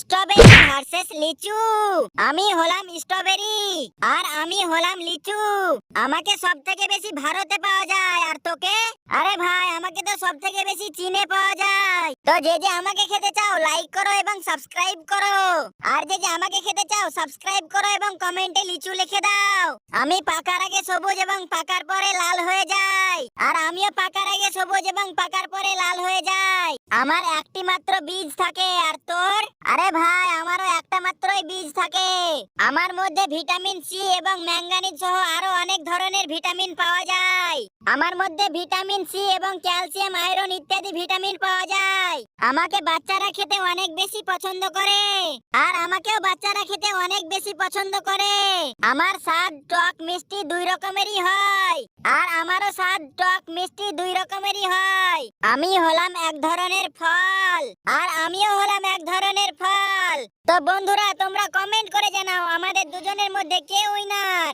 Strawberry versus লিচু। আমি হলাম স্ট্রবেরি, আর আমি হলাম লিচু। আমাকে সব থেকে বেশি ভারতে পাওয়া যায়, আর তোকে? আরে ভাই, আমাকে তো সব থেকে বেশি চীনে পাওয়া যায়। তো যে যে আমাকে খেতে চাও লাইক করো এবং সাবস্ক্রাইব করো। আর যে যে আমাকে খেতে চাও সাবস্ক্রাইব করো এবং কমেন্টে লিচু লিখে দাও। আমি পাকার আগে সবুজ এবং পাকার পরে লাল হয়ে যাই। আর আমিও পাকার আগে সবুজ এবং পাকার পরে লাল হয়ে যাই। আমার একটি মাত্র বীজ থাকে, আর তোর? আরে ভাই, আমারও একটা মাত্রই বীজ থাকে। আমার মধ্যে ভিটামিন সি এবং ম্যাঙ্গানিজ সহ আরও অনেক ধরনের ভিটামিন পাওয়া যায়। আমার মধ্যে ভিটামিন সি এবং ক্যালসিয়াম, আয়রন ইত্যাদি ভিটামিন পাওয়া যায়। আমাকে বাচ্চারা খেতে অনেক বেশি পছন্দ করে। আর আমাকেও বাচ্চারা খেতে অনেক বেশি পছন্দ করে। আমার স্বাদ টক মিষ্টি দুই রকমেরই হয়। আর আমারও স্বাদ টক মিষ্টি দুই রকমেরই হয়। আমি হলাম এক ধরনের ফল, আর আমিও হলাম এক ধরনের ফল। তো বন্ধুরা, তোমরা কমেন্ট করে জানাও, আমাদের দুজনের মধ্যে কে উইনার